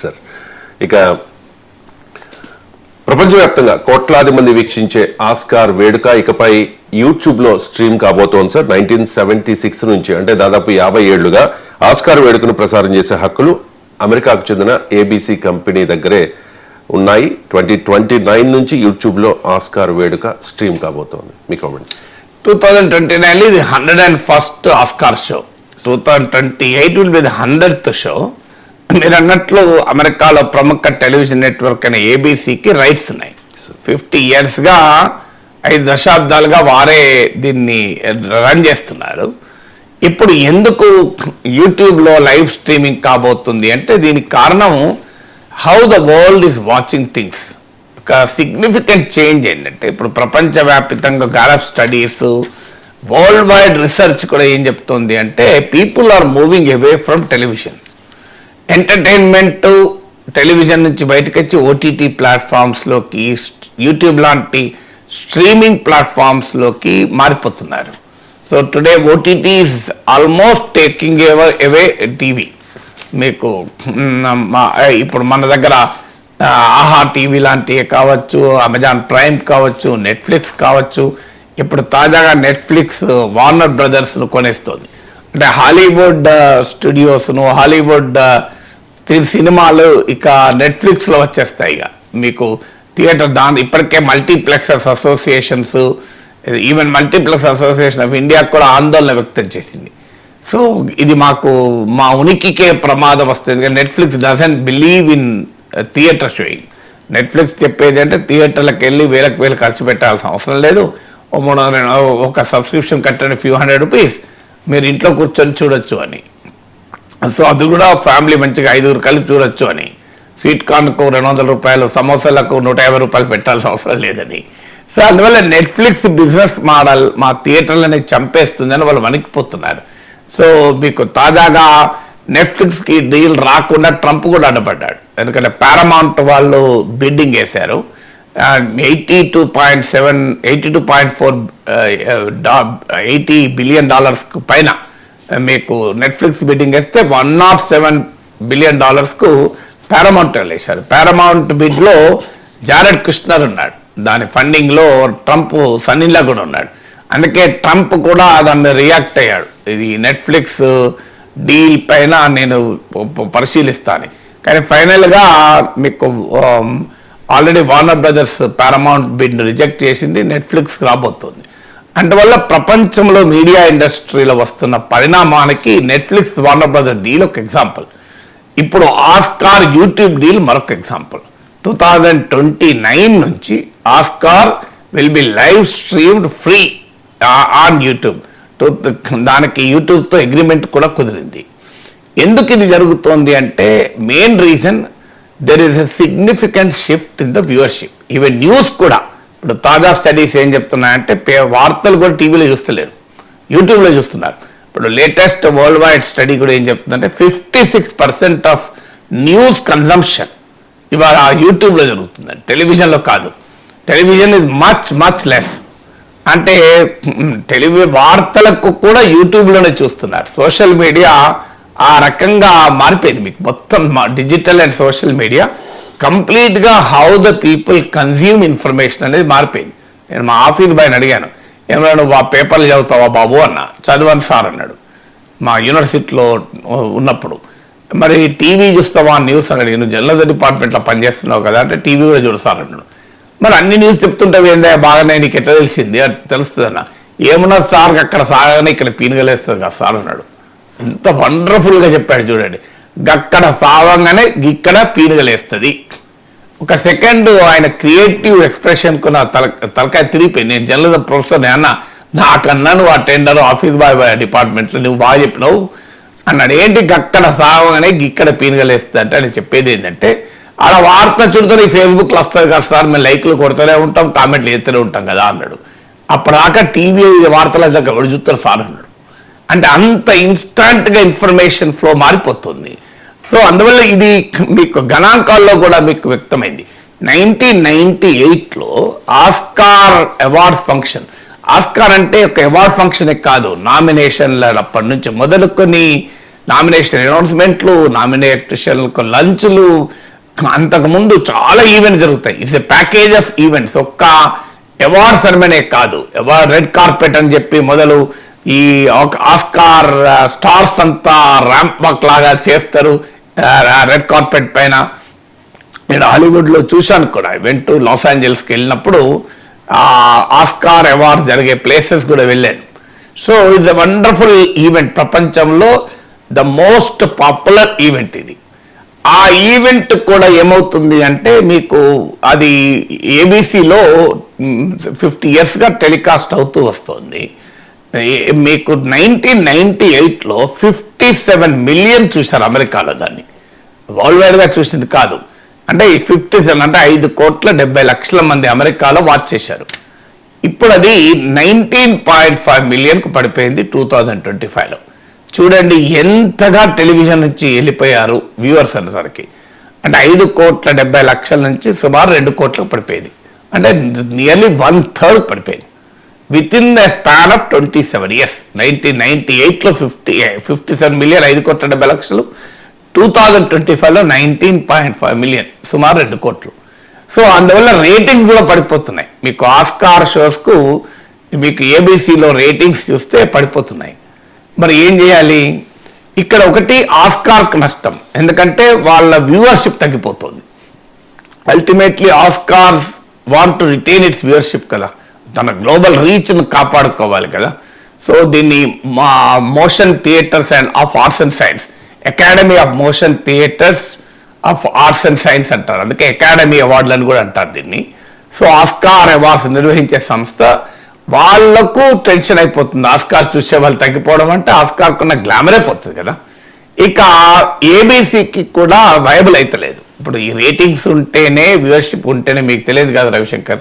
Sir ఇక ప్రపంచవ్యాప్తంగా కోట్లాది మంది వీక్షించే ఆస్కార్ వేడుక ఇకపై యూట్యూబ్లో స్ట్రీమ్ కాబోతోంది సార్ నైన్టీన్ సెవెంటీ సిక్స్ నుంచి అంటే దాదాపు యాభై ఏళ్ళుగా ఆస్కార్ వేడుకను ప్రసారం చేసే హక్కులు అమెరికాకు చెందిన ఏబీసీ కంపెనీ దగ్గరే ఉన్నాయి. ట్వంటీ ట్వంటీ నైన్ నుంచి యూట్యూబ్లో ఆస్కార్ వేడుక స్ట్రీమ్ కాబోతోంది. మీ comments two thousand twenty nine ఇది hundred and first Oscar show. Two thousand twenty eight will be the hundred show మీరు అన్నట్లు అమెరికాలో ప్రముఖ టెలివిజన్ నెట్వర్క్ అయిన ఏబీసీకి రైట్స్ ఉన్నాయి. ఫిఫ్టీ ఇయర్స్గా ఐదు దశాబ్దాలుగా వారే దీన్ని రన్ చేస్తున్నారు. ఇప్పుడు ఎందుకు యూట్యూబ్లో లైవ్ స్ట్రీమింగ్ కాబోతుంది అంటే దీనికి కారణం how the world is watching things ఒక సిగ్నిఫికెంట్ చేంజ్ ఏంటంటే ఇప్పుడు ప్రపంచవ్యాప్తంగా Gallup studies world wide research కూడా ఏం చెప్తుంది అంటే people are moving away from television entertainment television నుంచి బయటకు వచ్చి ఓటీటీ ప్లాట్ఫామ్స్లోకి యూట్యూబ్ లాంటి స్ట్రీమింగ్ ప్లాట్ఫామ్స్లోకి మారిపోతున్నారు. So today OTT is almost taking ever away TV మీకు మా- ఇప్పుడు మన దగ్గర ఆహా టీవీ లాంటివి కావచ్చు అమెజాన్ ప్రైమ్ కావచ్చు నెట్ఫ్లిక్స్ కావచ్చు ఇప్పుడు తాజాగా నెట్ఫ్లిక్స్ వార్నర్ బ్రదర్స్ను కొనేస్తుంది. అంటే హాలీవుడ్ స్టూడియోస్ను హాలీవుడ్ సినిమాలు ఇక నెట్ఫ్లిక్స్లో వచ్చేస్తాయి ఇక. మీకు థియేటర్ దాని ఇప్పటికే multiplexes associations even multiplex association of India కూడా ఆందోళన వ్యక్తం చేసింది. సో ఇది మాకు మా ఉనికికే ప్రమాదం వస్తుంది. Netflix doesn't believe in theatre showing Netflix చెప్పేది అంటే థియేటర్లకు వెళ్ళి వేలకు వేలు ఖర్చు పెట్టాల్సిన అవసరం లేదు. మూడు వందల ఒక సబ్స్క్రిప్షన్ కట్టండి ఫ్యూ హండ్రెడ్ రూపీస్ మీరు ఇంట్లో కూర్చొని చూడొచ్చు అని. సో అది కూడా ఫ్యామిలీ మంచిగా ఐదుగురు కలిపి చూడొచ్చు అని. స్వీట్ కార్న్కు రెండు వందల రూపాయలు సమోసాలకు నూట యాభై రూపాయలు పెట్టాల్సిన అవసరం లేదని. సో అందువల్ల నెట్ఫ్లిక్స్ బిజినెస్ మోడల్ మా థియేటర్లని చంపేస్తుందని వాళ్ళు వణికిపోతున్నారు. సో మీకు తాజాగా నెట్ఫ్లిక్స్కి డీల్ రాకుండా ట్రంప్ కూడా అడ్డపడ్డాడు. ఎందుకంటే పారమౌంట్ వాళ్ళు బిడ్డింగ్ వేశారు. Eighty two point seven eighty two point four eighty billion డాలర్స్కు పైన మీకు నెట్ఫ్లిక్స్ బిడ్డింగ్ వేస్తే వన్ నాట్ సెవెన్ బిలియన్ డాలర్స్కు పారమౌంట్ వేశారు పారమౌంట్ బిడ్లో జారెడ్ కృష్ణర్ ఉన్నాడు. దాని ఫండింగ్లో ట్రంప్ సన్నీలా కూడా ఉన్నాడు. అందుకే ట్రంప్ కూడా దాన్ని రియాక్ట్ అయ్యాడు. ఇది నెట్ఫ్లిక్స్ డీల్ uh, పైన నేను పరిశీలిస్తాను. కానీ ఫైనల్గా మీకు already Warner Brothers Paramount bid reject చేసింది. నెట్ఫ్లిక్స్ రాబోతుంది. అందువల్ల ప్రపంచంలో మీడియా ఇండస్ట్రీలో వస్తున్న పరిణామానికి నెట్ఫ్లిక్స్ వార్నర్ బ్రదర్ డీల్ ఒక ఎగ్జాంపుల్ ఇప్పుడు ఆస్కార్ యూట్యూబ్ డీల్ మరొక example two thousand twenty nine నుంచి Oscar will be live streamed free on YouTube దానికి యూట్యూబ్తో అగ్రిమెంట్ కూడా కుదిరింది. ఎందుకు ఇది జరుగుతోంది అంటే main reason there is a significant shift in the viewership even news కూడా. ఇప్పుడు తాజా స్టడీస్ ఏం చెప్తున్నాయంటే పే- వార్తలు కూడా టీవీలో చూస్తలేరు. యూట్యూబ్లో చూస్తున్నారు. ఇప్పుడు లేటెస్ట్ వరల్డ్ వైడ్ స్టడీ కూడా ఏం చెప్తుందంటే fifty six percent of news consumption ఇవాళ యూట్యూబ్లో జరుగుతుంది టెలివిజన్లో కాదు. Television is much much less. అంటే టెలివి వార్తలకు కూడా యూట్యూబ్లోనే చూస్తున్నారు. సోషల్ మీడియా ఆ రకంగా మారిపోయింది. మీకు మొత్తం డిజిటల్ అండ్ సోషల్ మీడియా కంప్లీట్గా how the people consume information అనేది మారిపోయింది. నేను మా ఆఫీస్ బాయ్ని అడిగాను ఏమన్నా నువ్వు ఆ పేపర్లు చదువుతావా బాబు? అన్న. చదవని సార్ అన్నాడు. మా యూనివర్సిటీలో ఉన్నప్పుడు మరి టీవీ చూస్తావా? న్యూస్ అని అడిగాను. జర్నలిజం డిపార్ట్మెంట్లో పనిచేస్తున్నావు కదా అంటే టీవీ కూడా చూడసారు అన్నాడు. మరి అన్ని న్యూస్ చెప్తుంటావు ఏందా బాగానే నీకు ఎట్లా తెలిసింది? తెలుస్తుంది తెలుస్తుందన్న. ఏమన్నా సార్ అక్కడ సాగానే ఇక్కడ పీనుగలేస్తుంది కదా సార్ అన్నాడు. ఎంత వండర్ఫుల్గా చెప్పాడు చూడండి. గక్కడ సావంగానే ఇక్కడ పీనుగలేస్తుంది. ఒక సెకండ్ ఆయన క్రియేటివ్ ఎక్స్ప్రెషన్కు నా తల తలకాయ తిరిగిపోయింది నేను జర్నలిజం ప్రొఫెసర్ అన్న నాకన్నా నువ్వు ఆ టెండర్ ఆఫీస్ బాయ్ డిపార్ట్మెంట్లో నువ్వు బాగా చెప్పినావు. అన్నాడు ఏంటి గక్కడ సావగానే గిక్కడ పీనుగలేస్తుంది? అంటే అని చెప్పేది ఏంటంటే అలా వార్త ఈ ఫేస్బుక్లో వస్తుంది కదా సార్ మేము లైక్లు కొడుతూనే ఉంటాం కామెంట్లు చేస్తూనే ఉంటాం కదా అన్నాడు. అప్పటిదాకా టీవీ వార్తల దగ్గర ఎవరు చూస్తారు సార్ అన్నాడు. అంటే అంత ఇన్స్టాంట్గా ఇన్ఫర్మేషన్ ఫ్లో మారిపోతుంది. సో అందువల్ల ఇది మీకు గణాంకాల్లో కూడా మీకు వ్యక్తమైంది. నైన్టీన్ నైన్టీ ఎయిట్లో ఆస్కార్ అవార్డ్ ఫంక్షన్. ఆస్కార్ అంటే ఒక అవార్డ్ ఫంక్షన్ కాదు. నామినేషన్ల అప్పటి నుంచి మొదలుకొని నామినేషన్ అనౌన్స్మెంట్లు నామినేషన్లకు లంచ్లు అంతకుముందు చాలా ఈవెంట్ జరుగుతాయి. It's a package of events. ఒక్క అవార్డ్ సెరమనే కాదు. అవార్డ్ రెడ్ కార్పెట్ అని చెప్పి మొదలు ఈ ఒక- ఆస్కార్ స్టార్స్ అంతా ర్యాంప్ వాక్ లాగా చేస్తారు. రెడ్ కార్పెట్ పైన నేను హాలీవుడ్లో చూశాను కూడా. వెంట లాస్ ఏంజల్స్కి వెళ్ళినప్పుడు ఆస్కార్ అవార్డ్ జరిగే ప్లేసెస్ కూడా వెళ్ళాను. So it's a wonderful event ప్రపంచంలో ద మోస్ట్ పాపులర్ ఈవెంట్ ఇది. ఆ ఈవెంట్ కూడా ఏమవుతుంది అంటే మీకు అది ఏబీసీలో ఫిఫ్టీ ఇయర్స్గా టెలికాస్ట్ అవుతూ వస్తుంది. మీకు నైన్టీన్ నైన్టీ ఎయిట్లో ఫిఫ్టీ సెవెన్ మిలియన్ చూశారు అమెరికాలో దాన్ని. వరల్డ్ వైడ్గా చూసింది కాదు. అంటే ఈ ఫిఫ్టీ సెవెన్ అంటే ఐదు కోట్ల డెబ్బై లక్షల మంది అమెరికాలో వాచ్ చేశారు. ఇప్పుడు అది నైన్టీన్ పాయింట్ ఫైవ్ మిలియన్కు పడిపోయింది టూ థౌజండ్ ట్వంటీ ఫైవ్లో చూడండి ఎంతగా టెలివిజన్ నుంచి వెళ్ళిపోయారు వ్యూవర్స్ అనేసరికి అంటే ఐదు కోట్ల డెబ్బై లక్షల నుంచి సుమారు రెండు కోట్లకు పడిపోయింది. అంటే నియర్లీ వన్ థర్డ్ పడిపోయింది. Within the span of twenty seven years nineteen ninety ఎయిట్లో ఫిఫ్టీ ఫిఫ్టీ సెవెన్ మిలియన్ ఐదు కోట్ల డెబ్బై లక్షలు టూ థౌజండ్ ట్వంటీ ఫైవ్లో నైన్టీన్ పాయింట్ ఫైవ్ మిలియన్ సుమారు రెండు కోట్లు. సో అందువల్ల రేటింగ్స్ కూడా పడిపోతున్నాయి. మీకు ఆస్కార్ షోస్కు మీకు ఏబీసీలో రేటింగ్స్ చూస్తే పడిపోతున్నాయి. మరి ఏం చేయాలి? ఇక్కడ ఒకటి ఆస్కార్కి నష్టం. ఎందుకంటే వాళ్ళ వ్యూవర్షిప్ తగ్గిపోతుంది. Ultimately Oscars want to retain its viewership కదా. తన గ్లోబల్ రీచ్ను కాపాడుకోవాలి కదా. సో దీన్ని మా motion theatres and of arts and science. Academy of motion theatres of arts and science అంటారు. అందుకే అకాడమీ అవార్డులను కూడా అంటారు దీన్ని. సో ఆస్కార్ అవార్డ్స్ నిర్వహించే సంస్థ వాళ్ళకు టెన్షన్ అయిపోతుంది. ఆస్కార్ చూసే వాళ్ళు తగ్గిపోవడం అంటే ఆస్కార్కున్న గ్లామరే పోతుంది కదా. ఇక ఏబీసీకి కూడా వైబుల్ అయితలేదు ఇప్పుడు ఈ రేటింగ్స్ ఉంటేనే వ్యూవర్షిప్ ఉంటేనే మీకు తెలియదు కదా రవిశంకర్.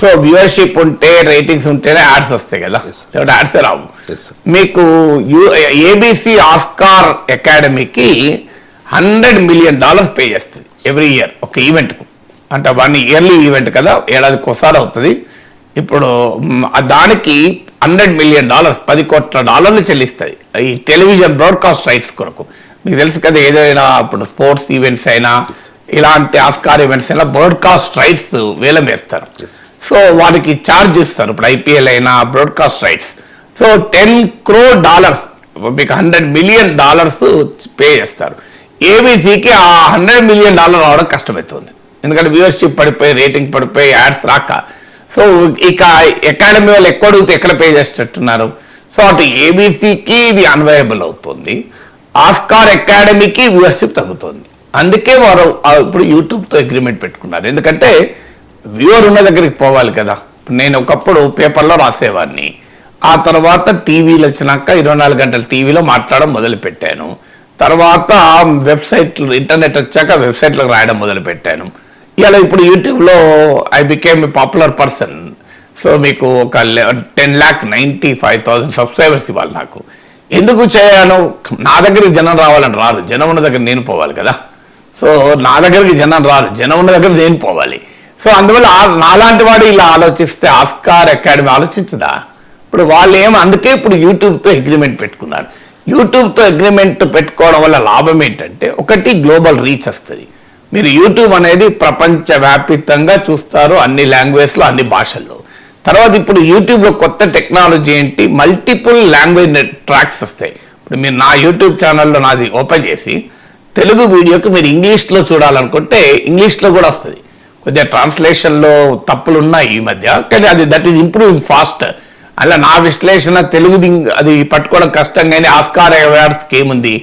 సో వ్యూవర్షిప్ ఉంటే రేటింగ్స్ ఉంటేనే యాడ్స్ వస్తాయి కదా. లేకపోతే యాడ్స్ రావు. మీకు ఏబీసీ ఆస్కార్ అకాడమీకి హండ్రెడ్ మిలియన్ డాలర్స్ పే చేస్తుంది ఎవ్రీ ఇయర్ ఒక ఈవెంట్కు అంటే వన్ ఇయర్లీ ఈవెంట్ కదా ఏడాదికి ఒకసారి అవుతుంది. ఇప్పుడు దానికి హండ్రెడ్ మిలియన్ డాలర్స్ పది కోట్ల డాలర్లు చెల్లిస్తాయి. ఈ టెలివిజన్ బ్రాడ్కాస్ట్ రైట్స్ కొరకు. మీకు తెలుసు కదా ఏదైనా ఇప్పుడు స్పోర్ట్స్ ఈవెంట్స్ అయినా ఇలాంటి ఆస్కార్ ఈవెంట్స్ అయినా బ్రాడ్కాస్ట్ రైట్స్ వేలం వేస్తారు. సో వారికి ఛార్జ్ ఇస్తారు. ఇప్పుడు ఐపీఎల్ అయినా broadcast rights so ten crore dollars మీకు హండ్రెడ్ మిలియన్ డాలర్స్ పే చేస్తారు. ఏబీసీకి ఆ హండ్రెడ్ మిలియన్ డాలర్ రావడం కష్టమవుతుంది. ఎందుకంటే వ్యూవర్షిప్ పడిపోయి రేటింగ్ పడిపోయి యాడ్స్ రాక. సో ఇక అకాడమీ వాళ్ళు ఎక్కువ అడిగితే ఎక్కడ పే చేసేటట్టున్నారు? సో అటు ఏబీసీకి ఇది అన్వయబుల్ అవుతుంది. ఆస్కార్ అకాడమీకి వ్యూవర్షిప్ తగ్గుతుంది. అందుకే వారు ఇప్పుడు యూట్యూబ్తో అగ్రిమెంట్ పెట్టుకున్నారు. ఎందుకంటే వ్యూవర్ ఉన్న దగ్గరికి పోవాలి కదా. నేను ఒకప్పుడు పేపర్లో రాసేవాడిని. ఆ తర్వాత టీవీలు వచ్చినాక ఇరవై నాలుగు గంటల టీవీలో మాట్లాడడం మొదలుపెట్టాను. తర్వాత వెబ్సైట్లు ఇంటర్నెట్ వచ్చాక వెబ్సైట్లకు రాయడం మొదలుపెట్టాను. ఇలా ఇప్పుడు యూట్యూబ్లో I became a popular person. So మీకు ఒక ten lakh ninety five thousand subscribers ఇవ్వాలి నాకు. ఎందుకు చేయను నా దగ్గరికి జనం రావాలని రారు జనం ఉన్న దగ్గర నేను పోవాలి కదా. సో నా దగ్గరికి జనం రారు జనం ఉన్న దగ్గర నేను పోవాలి. సో అందువల్ల నాలాంటి వాడు ఇలా ఆలోచిస్తే ఆస్కార్ అకాడమీ ఆలోచించదా? ఇప్పుడు వాళ్ళు ఏం అందుకే ఇప్పుడు యూట్యూబ్తో అగ్రిమెంట్ పెట్టుకున్నారు. యూట్యూబ్తో అగ్రిమెంట్ పెట్టుకోవడం వల్ల లాభం ఏంటంటే ఒకటి గ్లోబల్ రీచ్ వస్తుంది. మీరు యూట్యూబ్ అనేది ప్రపంచవ్యాపితంగా చూస్తారు అన్ని లాంగ్వేజ్లో అన్ని భాషల్లో. తర్వాత ఇప్పుడు యూట్యూబ్లో కొత్త టెక్నాలజీ ఏంటి? మల్టిపుల్ లాంగ్వేజ్ ట్రాక్స్ వస్తాయి. ఇప్పుడు మీరు నా యూట్యూబ్ ఛానల్లో నాది ఓపెన్ చేసి తెలుగు వీడియోకి మీరు ఇంగ్లీష్లో చూడాలనుకుంటే ఇంగ్లీష్లో కూడా వస్తుంది. కొద్దిగా ట్రాన్స్లేషన్లో తప్పులు ఉన్నాయి ఈ మధ్య కానీ అది దట్ ఈస్ ఇంప్రూవింగ్ ఫాస్ట్ అలా నా విశ్లేషణ తెలుగుది అది పట్టుకోవడం కష్టం కానీ ఆస్కార్ అవార్డ్స్కి ఏముంది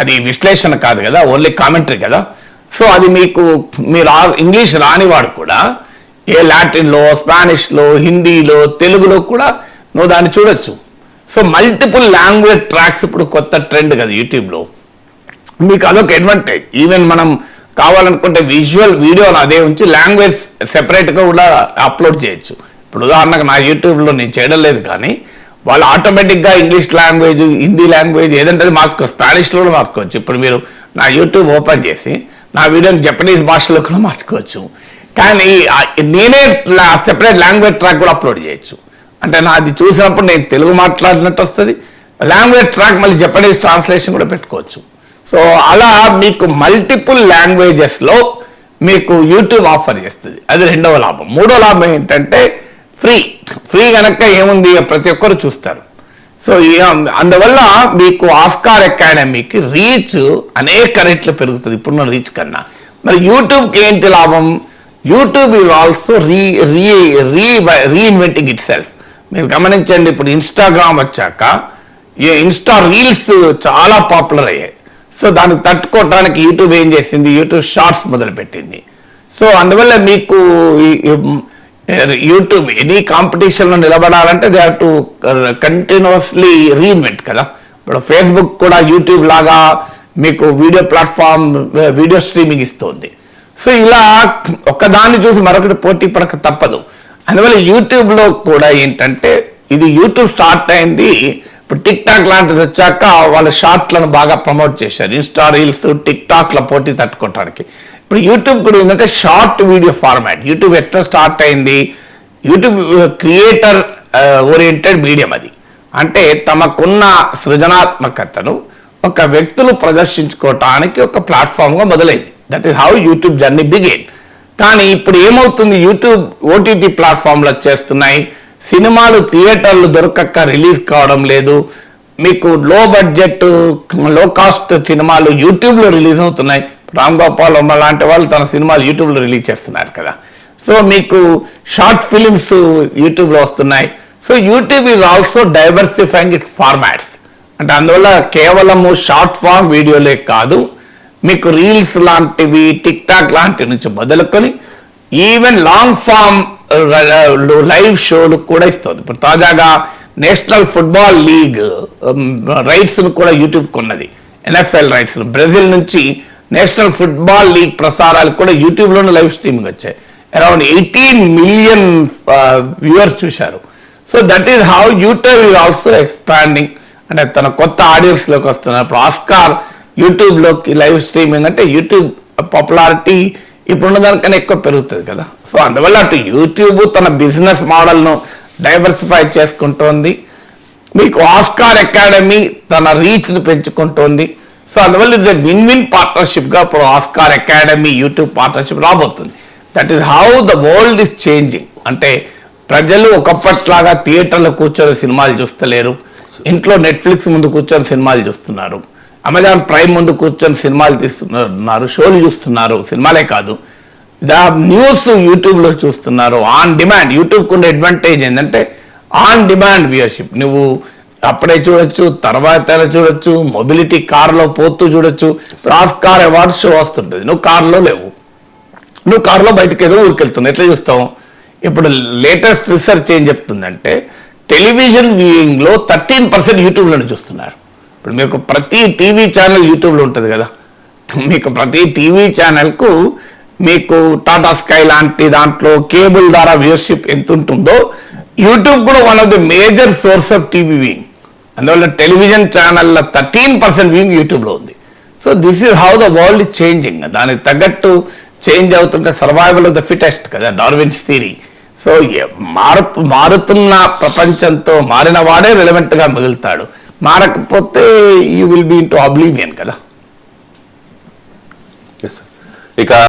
అది విశ్లేషణ కాదు కదా ఓన్లీ కామెంటరీ కదా. సో అది మీకు మీరు ఇంగ్లీష్ రానివాడు కూడా ఏ లాటిన్లో స్పానిష్లో హిందీలో తెలుగులో కూడా నువ్వు దాన్ని చూడొచ్చు. సో మల్టిపుల్ లాంగ్వేజ్ ట్రాక్స్ ఇప్పుడు కొత్త ట్రెండ్ కదా యూట్యూబ్లో మీకు అదొక అడ్వాంటేజ్ ఈవెన్ మనం కావాలనుకుంటే విజువల్ వీడియోని అదే ఉంచి లాంగ్వేజ్ సెపరేట్గా కూడా అప్లోడ్ చేయొచ్చు. ఇప్పుడు ఉదాహరణకు నా యూట్యూబ్లో నేను చేయడం లేదు కానీ వాళ్ళు ఆటోమేటిక్గా ఇంగ్లీష్ లాంగ్వేజ్ హిందీ లాంగ్వేజ్ ఏదంటే మార్చుకోవచ్చు స్పానిష్లో కూడా మార్చుకోవచ్చు. ఇప్పుడు మీరు నా యూట్యూబ్ ఓపెన్ చేసి నా వీడియోని జపనీస్ భాషలో కూడా మార్చుకోవచ్చు. కానీ నేనే సెపరేట్ లాంగ్వేజ్ ట్రాక్ కూడా అప్లోడ్ చేయొచ్చు. అంటే నాది చూసినప్పుడు నేను తెలుగు మాట్లాడినట్టు వస్తుంది. లాంగ్వేజ్ ట్రాక్ మళ్ళీ జపనీస్ ట్రాన్స్లేషన్ కూడా పెట్టుకోవచ్చు. సో అలా మీకు మల్టిపుల్ లాంగ్వేజెస్లో మీకు యూట్యూబ్ ఆఫర్ చేస్తుంది. అది రెండవ లాభం. మూడో లాభం ఏంటంటే ఫ్రీ ఫ్రీ కనుక ఏముంది ప్రతి ఒక్కరు చూస్తారు. సో అందువల్ల మీకు ఆస్కార్ అకాడమీకి రీచ్ అనేక రెట్లు పెరుగుతుంది. ఇప్పుడున్న రీచ్ కన్నా. మరి యూట్యూబ్కి ఏంటి లాభం? YouTube is also re re re reinventing itself మీరు గమనించండి ఇప్పుడు ఇన్స్టాగ్రామ్ వచ్చాక ఈ ఇన్స్టా రీల్స్ చాలా పాపులర్ అయ్యాయి. సో దానికి తట్టుకోవడానికి యూట్యూబ్ ఏం చేసింది? యూట్యూబ్ షార్ట్స్ మొదలుపెట్టింది. సో అందువల్ల మీకు యూట్యూబ్ ఎనీ కాంపిటీషన్లో నిలబడాలంటే they have to continuously reinvent కదా. ఇప్పుడు ఫేస్బుక్ కూడా యూట్యూబ్ లాగా మీకు వీడియో ప్లాట్ఫామ్ వీడియో స్ట్రీమింగ్ ఇస్తుంది. సో ఇలా ఒకదాన్ని చూసి మరొకటి పోటీ పడక తప్పదు. అందువల్ల యూట్యూబ్లో కూడా ఏంటంటే ఇది యూట్యూబ్ స్టార్ట్ అయింది ఇప్పుడు టిక్ టాక్ లాంటిది వచ్చాక వాళ్ళ షార్ట్లను బాగా ప్రమోట్ చేశారు. ఇన్స్టా రీల్స్ టిక్ టాక్ల పోటీ తట్టుకోవడానికి ఇప్పుడు యూట్యూబ్ కూడా ఏంటంటే షార్ట్ వీడియో ఫార్మాట్. యూట్యూబ్ ఎట్లా స్టార్ట్ అయింది? యూట్యూబ్ క్రియేటర్ ఓరియంటెడ్ మీడియం అది. అంటే తమకున్న సృజనాత్మకతను ఒక వ్యక్తులు ప్రదర్శించుకోవటానికి ఒక ప్లాట్ఫామ్గా మొదలైంది. That is how YouTube journey began కానీ ఇప్పుడు ఏమవుతుంది? యూట్యూబ్ ఓటీటీ ప్లాట్ఫామ్లు వచ్చేస్తున్నాయి సినిమాలు థియేటర్లు దొరకక రిలీజ్ కావడం లేదు. మీకు లో బడ్జెట్లో కాస్ట్ సినిమాలు యూట్యూబ్లో రిలీజ్ అవుతున్నాయి. రామ్ గోపాల్ వర్మ లాంటి వాళ్ళు తన సినిమాలు యూట్యూబ్లో రిలీజ్ చేస్తున్నారు కదా. సో మీకు షార్ట్ ఫిలిమ్స్ యూట్యూబ్లో వస్తున్నాయి. So YouTube is also diversifying its formats అంటే అందువల్ల కేవలము షార్ట్ ఫామ్ వీడియోలే కాదు. మీకు రీల్స్ లాంటివి టిక్ టాక్ లాంటి నుంచి మొదలుకొని ఈవెన్ లాంగ్ ఫామ్ లైవ్ షోలు కూడా ఇస్తుంది. ఇప్పుడు తాజాగా నేషనల్ ఫుట్బాల్ లీగ్ రైట్స్ కూడా యూట్యూబ్ కొన్నది. ఎన్ఎఫ్ఎల్ రైట్స్ బ్రెజిల్ నుంచి నేషనల్ ఫుట్బాల్ లీగ్ ప్రసారాలు కూడా యూట్యూబ్లోనే లైవ్ స్ట్రీమింగ్ వచ్చాయి. అరౌండ్ ఎయిటీన్ మిలియన్ వ్యూవర్స్ చూశారు. So that is how YouTube is also expanding అంటే తన కొత్త ఆడియన్స్లోకి వస్తున్నప్పుడు ఆస్కార్ యూట్యూబ్లోకి లైవ్ స్ట్రీమింగ్ అంటే యూట్యూబ్ పాపులారిటీ ఇప్పుడున్న దానికన్నా ఎక్కువ పెరుగుతుంది కదా. సో అందువల్ల అటు యూట్యూబ్ తన బిజినెస్ మోడల్ను డైవర్సిఫై చేసుకుంటోంది. మీకు ఆస్కార్ అకాడమీ తన రీచ్ను పెంచుకుంటోంది. సో అందువల్ల ఇది విన్ విన్ పార్ట్నర్షిప్గా ఇప్పుడు ఆస్కార్ అకాడమీ యూట్యూబ్ పార్ట్నర్షిప్ రాబోతుంది. That is how the world is changing అంటే ప్రజలు ఒకప్పట్లాగా థియేటర్లో కూర్చొని సినిమాలు చూస్తలేరు. ఇంట్లో నెట్ఫ్లిక్స్ ముందు కూర్చొని సినిమాలు చూస్తున్నారు. అమెజాన్ ప్రైమ్ ముందు కూర్చొని సినిమాలు తీస్తున్నారు. షోలు చూస్తున్నారు. సినిమాలే కాదు. ద న్యూస్ యూట్యూబ్లో చూస్తున్నారు. On demand. యూట్యూబ్కి ఉండే అడ్వాంటేజ్ ఏంటంటే ఆన్ డిమాండ్ వ్యూయర్షిప్. నువ్వు అప్పుడే చూడొచ్చు తర్వాత చూడొచ్చు మొబిలిటీ కార్లో పోతూ చూడొచ్చు. కార్ అవార్డ్ షో వస్తుంటుంది. నువ్వు కార్లో లేవు. నువ్వు కారులో బయటకు ఏదో ఊరికెళ్తున్నావు. ఎట్లా చూస్తావు? ఇప్పుడు లేటెస్ట్ రీసెర్చ్ ఏం చెప్తుందంటే టెలివిజన్ వ్యూయింగ్లో థర్టీన్ పర్సెంట్ యూట్యూబ్లో చూస్తున్నారు. ఇప్పుడు మీకు ప్రతి టీవీ ఛానల్ యూట్యూబ్లో ఉంటుంది కదా. మీకు ప్రతి టీవీ ఛానల్కు మీకు టాటా స్కై లాంటి దాంట్లో కేబుల్ ద్వారా వ్యూవర్షిప్ ఎంత ఉంటుందో యూట్యూబ్ కూడా one of the major source of TV viewing అందువల్ల టెలివిజన్ ఛానళ్ళ థర్టీన్ పర్సెంట్ వ్యూయింగ్ యూట్యూబ్లో ఉంది. So this is how the world changing దానికి తగ్గట్టు చేంజ్ అవుతుంటే సర్వైవల్ ఆఫ్ ద ఫిటెస్ట్ కదా డార్విన్స్ థీరీ సో మారు మారుతున్న ప్రపంచంతో మారిన వాడే రిలవెంట్గా గా మిగులుతాడు. మారకపోతే you will be into oblivion కదా. Yes, ఇక